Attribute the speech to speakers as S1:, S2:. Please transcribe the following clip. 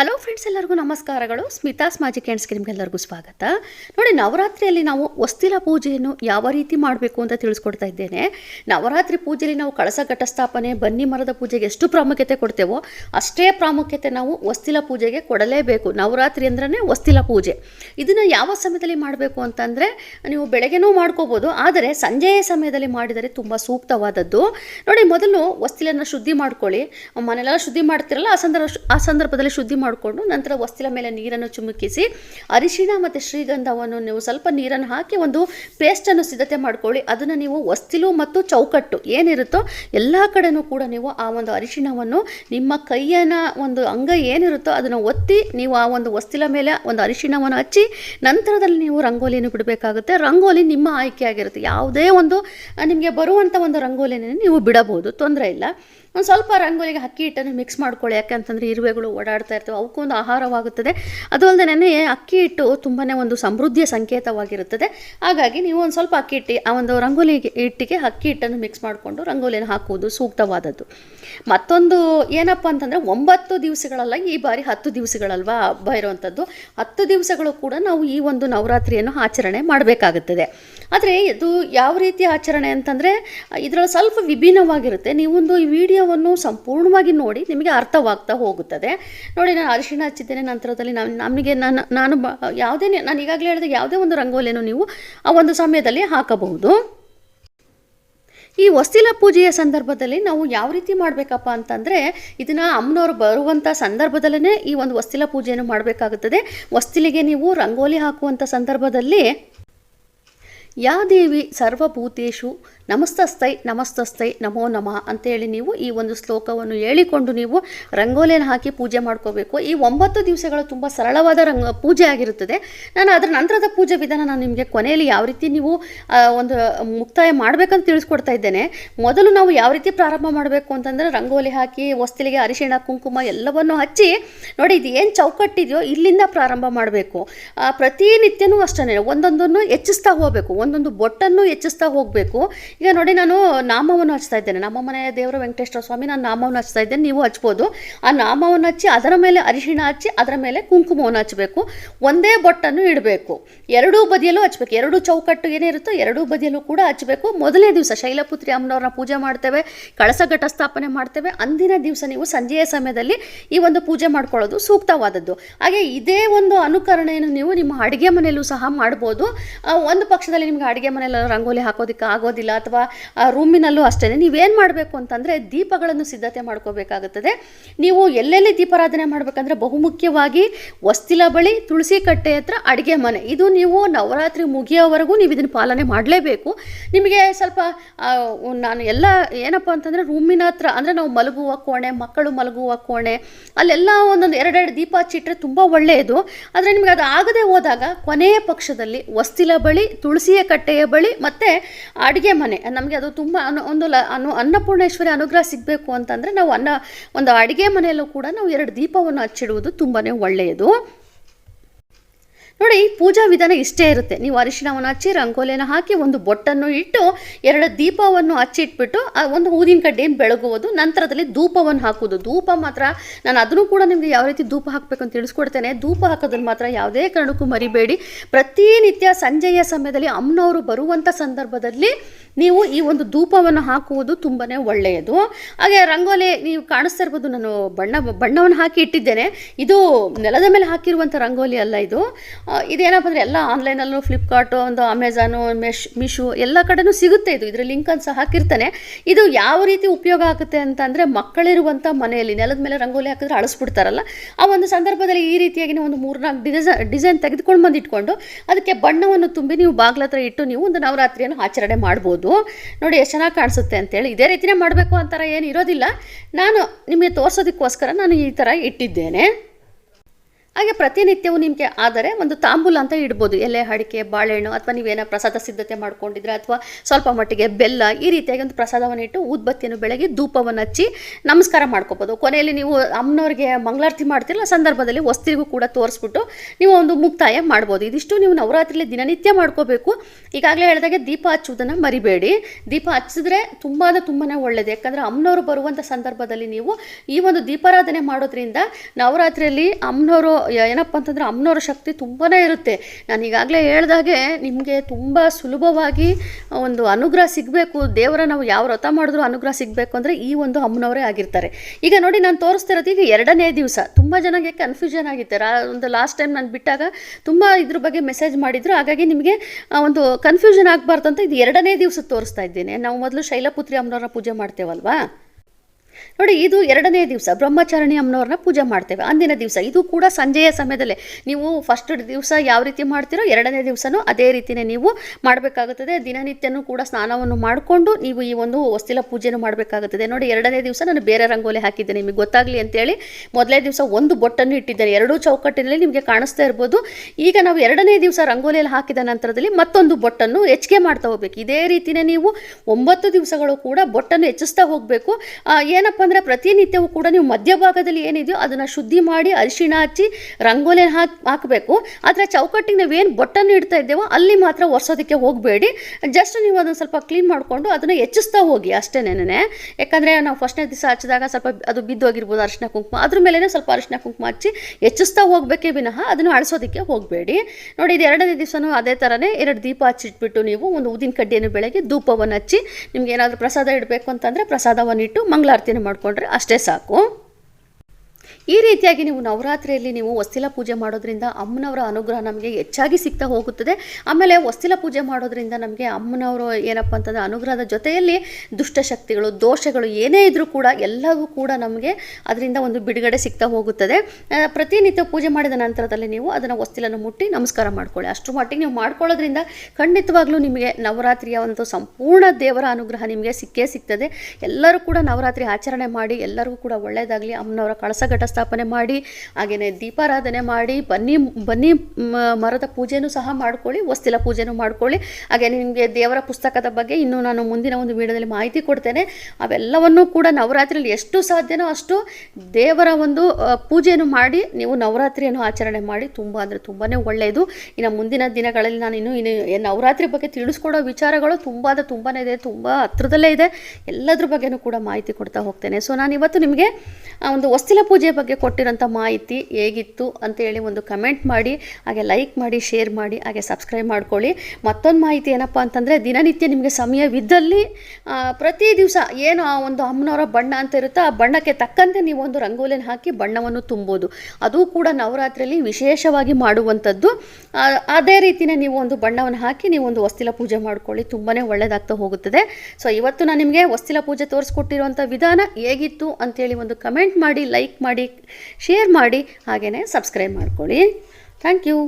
S1: Hello friends ಎಲ್ಲರಿಗೂ ನಮಸ್ಕಾರಗಳು. Smitha's magic ಕ್ಯಾಂಡ್ಸ್ ನಿಮಗೆಲ್ಲರಿಗೂ ಸ್ವಾಗತ. ನೋಡಿ, ನವರಾತ್ರಿಯಲ್ಲಿ ನಾವು ವಸ್ತಿಲ ಪೂಜೆಯನ್ನು ಯಾವ ರೀತಿ ಮಾಡಬೇಕು ಅಂತ ತಿಳಿಸ್ಕೊಡ್ತಾ ಇದ್ದೇನೆ. ನವರಾತ್ರಿ ಪೂಜೆಯಲ್ಲಿ ನಾವು ಕಳಸ ಘಟಸ್ಥಾಪನೆ, ಬನ್ನಿ ಮರದ ಪೂಜೆಗೆ ಎಷ್ಟು ಪ್ರಾಮುಖ್ಯತೆ ಕೊಡ್ತೇವೋ ಅಷ್ಟೇ ಪ್ರಾಮುಖ್ಯತೆ ನಾವು ವಸ್ತಿಲ ಪೂಜೆಗೆ ಕೊಡಲೇಬೇಕು. ನವರಾತ್ರಿ ಅಂದ್ರೆ ವಸ್ತಿಲ ಪೂಜೆ. ಇದನ್ನು ಯಾವ ಸಮಯದಲ್ಲಿ ಮಾಡಬೇಕು ಅಂತಂದರೆ ನೀವು ಬೆಳಗ್ಗೆನೂ ಮಾಡ್ಕೋಬೋದು, ಆದರೆ ಸಂಜೆಯ ಸಮಯದಲ್ಲಿ ಮಾಡಿದರೆ ತುಂಬ ಸೂಕ್ತವಾದದ್ದು. ನೋಡಿ, ಮೊದಲು ವಸ್ತಿಲನ್ನು ಶುದ್ಧಿ ಮಾಡ್ಕೊಳ್ಳಿ. ಮನೆಲ್ಲ ಶುದ್ಧಿ ಮಾಡ್ತಿರಲ್ಲ, ಆ ಸಂದರ್ಭ ಆ ಸಂದರ್ಭದಲ್ಲಿ ಶುದ್ಧಿ ಮಾಡಿಕೊಂಡು ನಂತರ ವಸ್ತಿಲ ಮೇಲೆ ನೀರನ್ನು ಚುಮುಕಿಸಿ ಅರಿಶಿಣ ಮತ್ತು ಶ್ರೀಗಂಧವನ್ನು ನೀವು ಸ್ವಲ್ಪ ನೀರನ್ನು ಹಾಕಿ ಒಂದು ಪೇಸ್ಟನ್ನು ಸಿದ್ಧತೆ ಮಾಡ್ಕೊಳ್ಳಿ. ಅದನ್ನು ನೀವು ವಸ್ತಿಲು ಮತ್ತು ಚೌಕಟ್ಟು ಏನಿರುತ್ತೋ ಎಲ್ಲ ಕಡೆನೂ ಕೂಡ ನೀವು ಆ ಒಂದು ಅರಿಶಿಣವನ್ನು ನಿಮ್ಮ ಕೈಯನ ಒಂದು ಅಂಗ ಏನಿರುತ್ತೋ ಅದನ್ನು ಒತ್ತಿ ನೀವು ಆ ಒಂದು ವಸ್ತಿಲ ಮೇಲೆ ಒಂದು ಅರಿಶಿಣವನ್ನು ಹಚ್ಚಿ ನಂತರದಲ್ಲಿ ನೀವು ರಂಗೋಲಿಯನ್ನು ಬಿಡಬೇಕಾಗುತ್ತೆ. ರಂಗೋಲಿ ನಿಮ್ಮ ಆಯ್ಕೆಯಾಗಿರುತ್ತೆ. ಯಾವುದೇ ಒಂದು ನಿಮಗೆ ಬರುವಂಥ ಒಂದು ರಂಗೋಲಿಯನ್ನು ನೀವು ಬಿಡಬಹುದು. ತೊಂದರೆ ಇಲ್ಲ. ಒಂದು ಸ್ವಲ್ಪ ರಂಗೋಲಿಗೆ ಅಕ್ಕಿ ಹಿಟ್ಟನ್ನು ಮಿಕ್ಸ್ ಮಾಡ್ಕೊಳ್ಳಿ. ಯಾಕೆ ಅಂತಂದರೆ ಇರುವೆಗಳು ಓಡಾಡ್ತಾ ಇರ್ತವೆ. ಅವಕ್ಕೊಂದು ಆಹಾರವಾಗುತ್ತದೆ. ಅದು ಅಲ್ಲದೆ ಅಕ್ಕಿ ಹಿಟ್ಟು ತುಂಬಾ ಒಂದು ಸಮೃದ್ಧಿಯ ಸಂಕೇತವಾಗಿರುತ್ತದೆ. ಹಾಗಾಗಿ ನೀವು ಒಂದು ಸ್ವಲ್ಪ ಅಕ್ಕಿ ಹಿಟ್ಟಿ, ಆ ಒಂದು ರಂಗೋಲಿ ಹಿಟ್ಟಿಗೆ ಅಕ್ಕಿ ಹಿಟ್ಟನ್ನು ಮಿಕ್ಸ್ ಮಾಡಿಕೊಂಡು ರಂಗೋಲಿಯನ್ನು ಹಾಕುವುದು ಸೂಕ್ತವಾದದ್ದು. ಮತ್ತೊಂದು ಏನಪ್ಪ ಅಂತಂದರೆ ಒಂಬತ್ತು ದಿವಸಗಳಲ್ಲ, ಈ ಬಾರಿ ಹತ್ತು ದಿವಸಗಳಲ್ವಾ ಹಬ್ಬ ಇರುವಂಥದ್ದು ಹತ್ತು ದಿವಸಗಳು ಕೂಡ ನಾವು ಈ ಒಂದು ನವರಾತ್ರಿಯನ್ನು ಆಚರಣೆ ಮಾಡಬೇಕಾಗುತ್ತದೆ. ಆದರೆ ಇದು ಯಾವ ರೀತಿ ಆಚರಣೆ ಅಂತಂದರೆ, ಇದರಲ್ಲಿ ಸ್ವಲ್ಪ ವಿಭಿನ್ನವಾಗಿರುತ್ತೆ. ನೀವೊಂದು ಈ ವಿಡಿಯೋವನ್ನು ಸಂಪೂರ್ಣವಾಗಿ ನೋಡಿ ನಿಮಗೆ ಅರ್ಥವಾಗ್ತಾ ಹೋಗುತ್ತದೆ. ನೋಡಿ, ನಾನು ಅರಿಶಿಣ ಹಚ್ಚಿದ್ದೇನೆ, ನಂತರದಲ್ಲಿ ನಾನು ನಮಗೆ ನಾನು ನಾನು ಬ, ಯಾವುದೇ ನಾನು ಈಗಾಗಲೇ ಹೇಳಿದ ಯಾವುದೇ ಒಂದು ರಂಗೋಲಿಯನ್ನು ನೀವು ಆ ಒಂದು ಸಮಯದಲ್ಲಿ ಹಾಕಬಹುದು. ಈ ವಸ್ತಿಲ ಪೂಜೆಯ ಸಂದರ್ಭದಲ್ಲಿ ನಾವು ಯಾವ ರೀತಿ ಮಾಡಬೇಕಪ್ಪ ಅಂತಂದರೆ, ಇದನ್ನು ಅಮ್ಮನವರು ಬರುವಂಥ ಸಂದರ್ಭದಲ್ಲೇ ಈ ಒಂದು ವಸ್ತಿಲ ಪೂಜೆಯನ್ನು ಮಾಡಬೇಕಾಗುತ್ತದೆ. ವಸ್ತಿಲಿಗೆ ನೀವು ರಂಗೋಲಿ ಹಾಕುವಂಥ ಸಂದರ್ಭದಲ್ಲಿ ಯಾ ದೇವಿ ಸರ್ವಭೂತೇಶು ನಮಸ್ತಸ್ತೈ ನಮಸ್ತಸ್ತೈ, ನಮೋ ನಮಃ ಅಂತೇಳಿ ನೀವು ಈ ಒಂದು ಶ್ಲೋಕವನ್ನು ಹೇಳಿಕೊಂಡು ನೀವು ರಂಗೋಲಿಯನ್ನು ಹಾಕಿ ಪೂಜೆ ಮಾಡ್ಕೋಬೇಕು. ಈ ಒಂಬತ್ತು ದಿವಸಗಳು ತುಂಬ ಸರಳವಾದ ರಂಗ, ಪೂಜೆ ಆಗಿರುತ್ತದೆ. ನಾನು ಅದರ ನಂತರದ ಪೂಜೆ ವಿಧಾನ ನಾನು ನಿಮಗೆ ಕೊನೆಯಲ್ಲಿ ಯಾವ ರೀತಿ ನೀವು ಒಂದು ಮುಕ್ತಾಯ ಮಾಡಬೇಕಂತ ತಿಳಿಸ್ಕೊಡ್ತಾ ಇದ್ದೇನೆ. ಮೊದಲು ನಾವು ಯಾವ ರೀತಿ ಪ್ರಾರಂಭ ಮಾಡಬೇಕು ಅಂತಂದರೆ ರಂಗೋಲಿ ಹಾಕಿ, ಹೊಸ್ತಿಲಿಗೆ ಅರಿಶಿಣ, ಕುಂಕುಮ ಎಲ್ಲವನ್ನು ಹಚ್ಚಿ, ನೋಡಿ ಇದು ಏನು ಚೌಕಟ್ಟಿದೆಯೋ ಇಲ್ಲಿಂದ ಪ್ರಾರಂಭ ಮಾಡಬೇಕು. ಪ್ರತಿನಿತ್ಯನೂ ಅಷ್ಟೇ ಒಂದೊಂದನ್ನು ಹೆಚ್ಚಿಸ್ತಾ ಹೋಗಬೇಕು, ಒಂದೊಂದು ಬೊಟ್ಟನ್ನು ಹೆಚ್ಚಿಸ್ತಾ ಹೋಗಬೇಕು. ಈಗ ನೋಡಿ ನಾನು ನಾಮವನ್ನು ಹಚ್ತಾ ಇದ್ದೇನೆ. ನಮ್ಮ ಮನೆಯ ದೇವರ ವೆಂಕಟೇಶ್ವರ ಸ್ವಾಮಿ, ನಾನು ನಾಮವನ್ನು ಹಚ್ತಾ ಇದ್ದೇನೆ. ನೀವು ಹಚ್ಬೋದು. ಆ ನಾಮವನ್ನು ಹಚ್ಚಿ ಅದರ ಮೇಲೆ ಅರಿಶಿಣ ಹಚ್ಚಿ ಅದರ ಮೇಲೆ ಕುಂಕುಮವನ್ನು ಹಚ್ಚಬೇಕು. ಒಂದೇ ಬೊಟ್ಟನ್ನು ಇಡಬೇಕು. ಎರಡೂ ಬದಿಯಲ್ಲೂ ಹಚ್ಬೇಕು ಎರಡು ಚೌಕಟ್ಟು ಏನೇ ಇರುತ್ತೋ ಎರಡೂ ಬದಿಯಲ್ಲೂ ಕೂಡ ಹಚ್ಚಬೇಕು. ಮೊದಲನೇ ದಿವಸ ಶೈಲಪುತ್ರಿ ಅಮ್ಮನವ್ರನ್ನ ಪೂಜೆ ಮಾಡ್ತೇವೆ, ಕಳಸ ಘಟಸ್ಥಾಪನೆ ಮಾಡ್ತೇವೆ. ಅಂದಿನ ದಿವಸ ನೀವು ಸಂಜೆಯ ಸಮಯದಲ್ಲಿ ಈ ಒಂದು ಪೂಜೆ ಮಾಡ್ಕೊಳ್ಳೋದು ಸೂಕ್ತವಾದದ್ದು. ಹಾಗೆ ಇದೇ ಒಂದು ಅನುಕರಣೆಯನ್ನು ನೀವು ನಿಮ್ಮ ಅಡುಗೆ ಮನೆಯಲ್ಲೂ ಸಹ ಮಾಡ್ಬೋದು. ಒಂದು ಪಕ್ಷದಲ್ಲಿ ನಿಮ್ಗೆ ಅಡುಗೆ ಮನೆಯಲ್ಲಿ ರಂಗೋಲಿ ಹಾಕೋದಕ್ಕೆ ಆಗೋದಿಲ್ಲ ಅಥವಾ ಆ, ರೂಮಿನಲ್ಲೂ ಅಷ್ಟೇ ನೀವೇನು ಮಾಡಬೇಕು ಅಂತಂದರೆ ದೀಪಗಳನ್ನು ಸಿದ್ಧತೆ ಮಾಡ್ಕೋಬೇಕಾಗುತ್ತದೆ. ನೀವು ಎಲ್ಲೆಲ್ಲಿ ದೀಪಾರಾಧನೆ ಮಾಡಬೇಕಂದ್ರೆ ಬಹುಮುಖ್ಯವಾಗಿ ವಸ್ತಿಲ ಬಳಿ ತುಳಸಿ ಕಟ್ಟೆ ಹತ್ರ ಅಡುಗೆ ಮನೆ. ಇದು ನೀವು ನವರಾತ್ರಿ ಮುಗಿಯೋವರೆಗೂ ನೀವು ಇದನ್ನು ಪಾಲನೆ ಮಾಡಲೇಬೇಕು. ನಿಮಗೆ ಸ್ವಲ್ಪ ನಾನು ಎಲ್ಲ ಏನಪ್ಪ ಅಂತಂದರೆ ರೂಮಿನ ಹತ್ರ ಅಂದರೆ ನಾವು ಮಲಗುವ ಕೋಣೆ ಮಕ್ಕಳು ಮಲಗುವ ಕೋಣೆ ಅಲ್ಲೆಲ್ಲ ಒಂದೊಂದು ಎರಡೆರಡು ದೀಪ ಹಚ್ಚಿಟ್ರೆ ತುಂಬ ಒಳ್ಳೆಯದು. ಆದರೆ ನಿಮಗೆ ಅದು ಆಗದೆ ಹೋದಾಗ ಕೊನೆಯ ಪಕ್ಷದಲ್ಲಿ ವಸ್ತಿಲ ಬಳಿ ತುಳಸಿಯ ಕಟ್ಟೆಯ ಬಳಿ ಮತ್ತು ಅಡುಗೆ ಮನೆ. ನಮಗೆ ಅದು ತುಂಬ ಒಂದು ಲ, ಅನು, ಅನ್ನಪೂರ್ಣೇಶ್ವರಿ ಅನುಗ್ರಹ ಸಿಗಬೇಕು ಅಂತಂದರೆ ನಾವು ಅನ್ನ, ಒಂದು ಅಡುಗೆ ಮನೆಯಲ್ಲೂ ಕೂಡ ನಾವು ಎರಡು ದೀಪವನ್ನು ಹಚ್ಚಿಡುವುದು ತುಂಬಾ ಒಳ್ಳೆಯದು. ನೋಡಿ, ಪೂಜಾ ವಿಧಾನ ಇಷ್ಟೇ ಇರುತ್ತೆ. ನೀವು ಅರಿಶಿಣವನ್ನು ಹಚ್ಚಿ, ರಂಗೋಲಿಯನ್ನು ಹಾಕಿ, ಒಂದು ಬೊಟ್ಟನ್ನು ಇಟ್ಟು, ಎರಡು ದೀಪವನ್ನು ಹಚ್ಚಿಟ್ಬಿಟ್ಟು, ಆ ಒಂದು ಊದಿನ ಕಡ್ಡಿಯನ್ನು ಬೆಳಗುವುದು, ನಂತರದಲ್ಲಿ ಧೂಪವನ್ನು ಹಾಕುವುದು. ಧೂಪ ಮಾತ್ರ, ನಾನು ಅದನ್ನು ಕೂಡ ನಿಮಗೆ ಯಾವ ರೀತಿ ಧೂಪ ಹಾಕಬೇಕು ಅಂತ ತಿಳಿಸ್ಕೊಡ್ತೇನೆ. ಧೂಪ ಹಾಕೋದನ್ನು ಮಾತ್ರ ಯಾವುದೇ ಕಾರಣಕ್ಕೂ ಮರಿಬೇಡಿ. ಪ್ರತಿನಿತ್ಯ ಸಂಜೆಯ ಸಮಯದಲ್ಲಿ ಅಮ್ಮನವರು ಬರುವಂಥ ಸಂದರ್ಭದಲ್ಲಿ ನೀವು ಈ ಒಂದು ಧೂಪವನ್ನು ಹಾಕುವುದು ತುಂಬಾ ಒಳ್ಳೆಯದು. ಹಾಗೆ ರಂಗೋಲಿ ನೀವು ಕಾಣಿಸ್ತಾ ಇರ್ಬೋದು, ನಾನು ಬಣ್ಣ, ಬಣ್ಣವನ್ನು ಹಾಕಿ ಇಟ್ಟಿದ್ದೇನೆ. ಇದು ನೆಲದ ಮೇಲೆ ಹಾಕಿರುವಂಥ ರಂಗೋಲಿ ಅಲ್ಲ ಇದು. ಇದೇನಪ್ಪ ಅಂದರೆ ಎಲ್ಲ ಆನ್ಲೈನಲ್ಲೂ ಫ್ಲಿಪ್ಕಾರ್ಟು ಒಂದು ಅಮೆಝಾನು ಮೆಶ್ ಮಿಶು ಎಲ್ಲ ಕಡೆನೂ ಸಿಗುತ್ತೆ ಇದು. ಇದರ ಲಿಂಕನ್ನು ಸಹ ಹಾಕಿರ್ತಾನೆ. ಇದು ಯಾವ ರೀತಿ ಉಪಯೋಗ ಆಗುತ್ತೆ ಅಂತ ಅಂದರೆ ಮಕ್ಕಳಿರುವಂಥ ಮನೆಯಲ್ಲಿ ನೆಲದ ಮೇಲೆ ರಂಗೋಲಿ ಹಾಕಿದ್ರೆ ಅಳಿಸ್ಬಿಡ್ತಾರಲ್ಲ, ಆ ಒಂದು ಸಂದರ್ಭದಲ್ಲಿ ಈ ರೀತಿಯಾಗಿ ಒಂದು ಮೂರ್ನಾಲ್ಕು ಡಿಸೈನ್ ಡಿಸೈನ್ ತೆಗೆದುಕೊಂಡು ಬಂದಿಟ್ಕೊಂಡು ಅದಕ್ಕೆ ಬಣ್ಣವನ್ನು ತುಂಬಿ ನೀವು ಬಾಗ್ಲ ಹತ್ರ ಇಟ್ಟು ನೀವು ಒಂದು ನವರಾತ್ರಿಯನ್ನು ಆಚರಣೆ ಮಾಡ್ಬೋದು. ನೋಡಿ ಎಷ್ಟು ಚೆನ್ನಾಗಿ ಕಾಣಿಸುತ್ತೆ ಅಂತೇಳಿ ಇದೇ ರೀತಿನೇ ಮಾಡಬೇಕು ಅಂತಾರೆ ಏನು ಇರೋದಿಲ್ಲ. ನಾನು ನಿಮಗೆ ತೋರಿಸೋದಕ್ಕೋಸ್ಕರ ನಾನು ಈ ಥರ ಇಟ್ಟಿದ್ದೇನೆ. ಹಾಗೆ ಪ್ರತಿನಿತ್ಯವೂ ನಿಮಗೆ ಆದರೆ ಒಂದು ತಾಂಬೂಲ ಅಂತ ಇಡ್ಬೋದು. ಎಲೆ, ಅಡಿಕೆ, ಬಾಳೆಹಣ್ಣು ಅಥವಾ ನೀವೇನೋ ಪ್ರಸಾದ ಸಿದ್ಧತೆ ಮಾಡ್ಕೊಂಡಿದ್ರೆ ಅಥವಾ ಸ್ವಲ್ಪ ಮಟ್ಟಿಗೆ ಬೆಲ್ಲ ಈ ರೀತಿಯಾಗಿ ಒಂದು ಪ್ರಸಾದವನ್ನು ಇಟ್ಟು ಉದ್ಬತ್ತಿಯನ್ನು ಬೆಳಗ್ಗೆ ಧೂಪವನ್ನು ಹಚ್ಚಿ ನಮಸ್ಕಾರ ಮಾಡ್ಕೋಬೋದು. ಕೊನೆಯಲ್ಲಿ ನೀವು ಅಮ್ಮನವ್ರಿಗೆ ಮಂಗಳಾರತಿ ಮಾಡ್ತಿರಲ್ಲ ಸಂದರ್ಭದಲ್ಲಿ ವಸ್ತಿಗೂ ಕೂಡ ತೋರಿಸ್ಬಿಟ್ಟು ನೀವು ಒಂದು ಮುಕ್ತಾಯ ಮಾಡ್ಬೋದು. ಇದಿಷ್ಟು ನೀವು ನವರಾತ್ರಿಲಿ ದಿನನಿತ್ಯ ಮಾಡ್ಕೋಬೇಕು. ಈಗಾಗಲೇ ಹೇಳಿದಾಗೆ ದೀಪ ಹಚ್ಚುವುದನ್ನು ಮರಿಬೇಡಿ. ದೀಪ ಹಚ್ಚಿದ್ರೆ ತುಂಬ ತುಂಬಾ ಒಳ್ಳೆಯದು ಯಾಕಂದರೆ ಅಮ್ಮನವರು ಬರುವಂಥ ಸಂದರ್ಭದಲ್ಲಿ ನೀವು ಈ ಒಂದು ದೀಪಾರಾಧನೆ ಮಾಡೋದ್ರಿಂದ ನವರಾತ್ರಿಯಲ್ಲಿ ಅಮ್ಮನವರು ಏನಪ್ಪ ಅಂತಂದರೆ ಅಮ್ಮನವ್ರ ಶಕ್ತಿ ತುಂಬಾ ಇರುತ್ತೆ. ನಾನು ಈಗಾಗಲೇ ಹೇಳ್ದಾಗೆ ನಿಮಗೆ ತುಂಬ ಸುಲಭವಾಗಿ ಒಂದು ಅನುಗ್ರಹ ಸಿಗಬೇಕು. ದೇವರ ನಾವು ಯಾವ ವ್ರತ ಮಾಡಿದ್ರು ಅನುಗ್ರಹ ಸಿಗಬೇಕು ಅಂದರೆ ಈ ಒಂದು ಅಮ್ಮನವರೇ ಆಗಿರ್ತಾರೆ. ಈಗ ನೋಡಿ ನಾನು ತೋರಿಸ್ತಿರೋದು ಈಗ ಎರಡನೇ ದಿವಸ. ತುಂಬ ಜನಕ್ಕೆ ಕನ್ಫ್ಯೂಷನ್ ಆಗಿತ್ತು. ರಾ, ಒಂದು ಲಾಸ್ಟ್ ಟೈಮ್ ನಾನು ಬಿಟ್ಟಾಗ ತುಂಬ ಇದ್ರ ಬಗ್ಗೆ ಮೆಸೇಜ್ ಮಾಡಿದ್ರು. ಹಾಗಾಗಿ ನಿಮಗೆ ಒಂದು ಕನ್ಫ್ಯೂಷನ್ ಆಗಬಾರ್ದು ಅಂತ ಇದು ಎರಡನೇ ದಿವಸ ತೋರಿಸ್ತಾ ಇದ್ದೇನೆ. ನಾವು ಮೊದಲು ಶೈಲಪುತ್ರಿ ಅಮ್ಮನವರ ಪೂಜೆ ಮಾಡ್ತೇವಲ್ವಾ? ನೋಡಿ, ಇದು ಎರಡನೇ ದಿವಸ ಬ್ರಹ್ಮಚಾರಣಿ ಅಮ್ಮನವ್ರನ್ನ ಪೂಜೆ ಮಾಡ್ತೇವೆ. ಅಂದಿನ ದಿವಸ, ಇದು ಕೂಡ ಸಂಜೆಯ ಸಮಯದಲ್ಲೇ. ನೀವು ಫಸ್ಟ್ ದಿವಸ ಯಾವ ರೀತಿ ಮಾಡ್ತೀರೋ ಎರಡನೇ ದಿವಸನೂ ಅದೇ ರೀತಿಯೇ ನೀವು ಮಾಡಬೇಕಾಗುತ್ತದೆ. ದಿನನಿತ್ಯನೂ ಕೂಡ ಸ್ನಾನವನ್ನು ಮಾಡಿಕೊಂಡು ನೀವು ಈ ಒಂದು ಹೊಸ್ತಿಲ ಪೂಜೆಯನ್ನು ಮಾಡಬೇಕಾಗುತ್ತದೆ. ನೋಡಿ, ಎರಡನೇ ದಿವಸ ನಾನು ಬೇರೆ ರಂಗೋಲಿ ಹಾಕಿದ್ದೇನೆ ನಿಮಗೆ ಗೊತ್ತಾಗಲಿ ಅಂತೇಳಿ ಮೊದಲನೇ ದಿವಸ ಒಂದು ಬೊಟ್ಟನ್ನು ಇಟ್ಟಿದ್ದೇನೆ. ಎರಡೂ ಚೌಕಟ್ಟಿನಲ್ಲಿ ನಿಮಗೆ ಕಾಣಿಸ್ತಾ ಇರ್ಬೋದು. ಈಗ ನಾವು ಎರಡನೇ ದಿವಸ ರಂಗೋಲಿಯಲ್ಲಿ ಹಾಕಿದ ನಂತರದಲ್ಲಿ ಮತ್ತೊಂದು ಬೊಟ್ಟನ್ನು ಹೆಚ್ಚಿಗೆ ಮಾಡ್ತಾ ಹೋಗ್ಬೇಕು. ಇದೇ ರೀತಿಯೇ ನೀವು ಒಂಬತ್ತು ದಿವಸಗಳು ಕೂಡ ಬೊಟ್ಟನ್ನು ಹೆಚ್ಚಿಸ್ತಾ ಹೋಗಬೇಕು. ಏನಪ್ಪ ಅಂದರೆ ಪ್ರತಿನಿತ್ಯವೂ ಕೂಡ ನೀವು ಮಧ್ಯಭಾಗದಲ್ಲಿ ಏನಿದೆಯೋ ಅದನ್ನು ಶುದ್ಧಿ ಮಾಡಿ ಅರಿಶಿಣ ಹಚ್ಚಿ ರಂಗೋಲಿ ಹಾಕಿ, ಹಾಕಬೇಕು. ಆದರೆ ಚೌಕಟ್ಟಿಗೆ ಏನು ಬೊಟ್ಟನ್ನು ಇಡ್ತಾ ಇದ್ದೇವೋ ಅಲ್ಲಿ ಮಾತ್ರ ಒರೆಸೋದಕ್ಕೆ ಹೋಗಬೇಡಿ. ಜಸ್ಟ್ ನೀವು ಅದನ್ನು ಸ್ವಲ್ಪ ಕ್ಲೀನ್ ಮಾಡಿಕೊಂಡು ಅದನ್ನು ಹೆಚ್ಚಿಸ್ತಾ ಹೋಗಿ ಅಷ್ಟೇನೇನೆ ಯಾಕಂದರೆ ನಾವು ಫಸ್ಟ್ನೇ ದಿವಸ ಹಚ್ಚಿದಾಗ ಸ್ವಲ್ಪ ಅದು ಬಿದ್ದೋಗಿರ್ಬೋದು ಅರಿಶಿನ ಕುಂಕುಮ. ಅದ್ರ ಮೇಲೇ ಸ್ವಲ್ಪ ಅರಿಶಿನ ಕುಂಕುಮ ಹಚ್ಚಿ ಹೆಚ್ಚಿಸ್ತಾ ಹೋಗಬೇಕೇ ವಿನಃ ಅದನ್ನು ಅಳಿಸೋದಕ್ಕೆ ಹೋಗಬೇಡಿ. ನೋಡಿ ಇದು ಎರಡನೇ ದಿವಸನೂ ಅದೇ ಥರನೇ ಎರಡು ದೀಪ ಹಚ್ಚಿಟ್ಬಿಟ್ಟು ನೀವು ಒಂದು ಊದಿನ ಕಡ್ಡಿಯನ್ನು ಬೆಳಗ್ಗೆ ಧೂಪವನ್ನು ಹಚ್ಚಿ ನಿಮ್ಗೆ ಏನಾದರೂ ಪ್ರಸಾದ ಇಡಬೇಕು ಅಂತಂದರೆ ಪ್ರಸಾದವನ್ನು ಇಟ್ಟು ಮಂಗಳಾರತಿನ ಮಾಡಿಕೊಂಡ್ರೆ ಅಷ್ಟೇ ಸಾಕು. ಈ ರೀತಿಯಾಗಿ ನೀವು ನವರಾತ್ರಿಯಲ್ಲಿ ನೀವು ವಸ್ತಿಲ ಪೂಜೆ ಮಾಡೋದ್ರಿಂದ ಅಮ್ಮನವರ ಅನುಗ್ರಹ ನಮಗೆ ಹೆಚ್ಚಾಗಿ ಸಿಗ್ತಾ ಹೋಗುತ್ತದೆ. ಆಮೇಲೆ ವಸ್ತಿಲ ಪೂಜೆ ಮಾಡೋದ್ರಿಂದ ನಮಗೆ ಅಮ್ಮನವರು ಏನಪ್ಪ ಅಂತಂದರೆ ಅನುಗ್ರಹದ ಜೊತೆಯಲ್ಲಿ ದುಷ್ಟಶಕ್ತಿಗಳು, ದೋಷಗಳು ಏನೇ ಇದ್ರೂ ಕೂಡ ಎಲ್ಲವೂ ಕೂಡ ನಮಗೆ ಅದರಿಂದ ಒಂದು ಬಿಡುಗಡೆ ಸಿಗ್ತಾ ಹೋಗುತ್ತದೆ. ಪ್ರತಿನಿತ್ಯ ಪೂಜೆ ಮಾಡಿದ ನಂತರದಲ್ಲಿ ನೀವು ಅದನ್ನು ವಸ್ತಿಲನ್ನು ಮುಟ್ಟಿ ನಮಸ್ಕಾರ ಮಾಡ್ಕೊಳ್ಳಿ. ಅಷ್ಟರ ಮಟ್ಟಿಗೆ ನೀವು ಮಾಡ್ಕೊಳ್ಳೋದ್ರಿಂದ ಖಂಡಿತವಾಗ್ಲೂ ನಿಮಗೆ ನವರಾತ್ರಿಯ ಒಂದು ಸಂಪೂರ್ಣ ದೇವರ ಅನುಗ್ರಹ ನಿಮಗೆ ಸಿಕ್ಕೇ ಸಿಗ್ತದೆ. ಎಲ್ಲರೂ ಕೂಡ ನವರಾತ್ರಿ ಆಚರಣೆ ಮಾಡಿ ಎಲ್ಲರಿಗೂ ಕೂಡ ಒಳ್ಳೆಯದಾಗಲಿ ಅಮ್ಮನವರ ಕಳಸ ಘಟ ಸ್ಥಾಪನೆ ಮಾಡಿ ಹಾಗೆಯೇ ದೀಪಾರಾಧನೆ ಮಾಡಿ, ಬನ್ನಿ ಬನ್ನಿ ಮರದ ಪೂಜೆನೂ ಸಹ ಮಾಡ್ಕೊಳ್ಳಿ ವಸ್ತಿಲ ಪೂಜೆನೂ ಮಾಡ್ಕೊಳ್ಳಿ. ಹಾಗೆ ನಿಮಗೆ ದೇವರ ಪುಸ್ತಕದ ಬಗ್ಗೆ ಇನ್ನೂ ನಾನು ಮುಂದಿನ ಒಂದು ವಿಡಿಯೋದಲ್ಲಿ ಮಾಹಿತಿ ಕೊಡ್ತೇನೆ. ಅವೆಲ್ಲವನ್ನೂ ಕೂಡ ನವರಾತ್ರಿಯಲ್ಲಿ ಎಷ್ಟು ಸಾಧ್ಯನೋ ಅಷ್ಟು ದೇವರ ಒಂದು ಪೂಜೆಯನ್ನು ಮಾಡಿ, ನೀವು ನವರಾತ್ರಿಯನ್ನು ಆಚರಣೆ ಮಾಡಿ, ತುಂಬ ಅಂದರೆ ತುಂಬಾ ಒಳ್ಳೆಯದು. ಇನ್ನು ಮುಂದಿನ ದಿನಗಳಲ್ಲಿ ನಾನು ಇನ್ನೂ ಇನ್ನು ನವರಾತ್ರಿ ಬಗ್ಗೆ ತಿಳಿಸ್ಕೊಡೋ ವಿಚಾರಗಳು ತುಂಬ ಅಂದರೆ ತುಂಬಾ ಇದೆ, ತುಂಬ ಹತ್ರದಲ್ಲೇ ಇದೆ. ಎಲ್ಲದ್ರ ಬಗ್ಗೆನೂ ಕೂಡ ಮಾಹಿತಿ ಕೊಡ್ತಾ ಹೋಗ್ತೇನೆ. ಸೊ ನಾನು ಇವತ್ತು ನಿಮಗೆ ಒಂದು ವಸ್ತಿಲ ಪೂಜೆ ಬಗ್ಗೆ ಕೊಟ್ಟಿರೋಂಥ ಮಾಹಿತಿ ಹೇಗಿತ್ತು ಅಂತೇಳಿ ಒಂದು ಕಮೆಂಟ್ ಮಾಡಿ, ಹಾಗೆ ಲೈಕ್ ಮಾಡಿ ಶೇರ್ ಮಾಡಿ, ಹಾಗೆ ಸಬ್ಸ್ಕ್ರೈಬ್ ಮಾಡ್ಕೊಳ್ಳಿ. ಮತ್ತೊಂದು ಮಾಹಿತಿ ಏನಪ್ಪ ಅಂತಂದರೆ, ದಿನನಿತ್ಯ ನಿಮಗೆ ಸಮಯವಿದ್ದಲ್ಲಿ ಪ್ರತಿ ದಿವಸ ಏನು ಆ ಒಂದು ಅಮ್ಮನವರ ಬಣ್ಣ ಅಂತ ಇರುತ್ತೋ ಆ ಬಣ್ಣಕ್ಕೆ ತಕ್ಕಂತೆ ನೀವು ಒಂದು ರಂಗೋಲಿನ ಹಾಕಿ ಬಣ್ಣವನ್ನು ತುಂಬೋದು. ಅದು ಕೂಡ ನವರಾತ್ರಿಯಲ್ಲಿ ವಿಶೇಷವಾಗಿ ಮಾಡುವಂಥದ್ದು. ಅದೇ ರೀತಿಯೇ ನೀವು ಒಂದು ಬಣ್ಣವನ್ನು ಹಾಕಿ ನೀವು ಒಂದು ವಸ್ತಿಲ ಪೂಜೆ ಮಾಡ್ಕೊಳ್ಳಿ. ತುಂಬಾ ಒಳ್ಳೆಯದಾಗ್ತಾ ಹೋಗುತ್ತದೆ. ಸೊ ಇವತ್ತು ನಾನು ನಿಮಗೆ ವಸ್ತಿಲ ಪೂಜೆ ತೋರಿಸ್ಕೊಟ್ಟಿರುವಂಥ ವಿಧಾನ ಹೇಗಿತ್ತು ಅಂತೇಳಿ ಒಂದು ಕಮೆಂಟ್ ಮಾಡಿ ಲೈಕ್ ಮಾಡಿ ಶೇರ್ ಮಾಡಿ ಹಾಗೆಯೇ ಸಬ್ಸ್ಕ್ರೈಬ್ ಮಾಡ್ಕೊಳ್ಳಿ. Thank you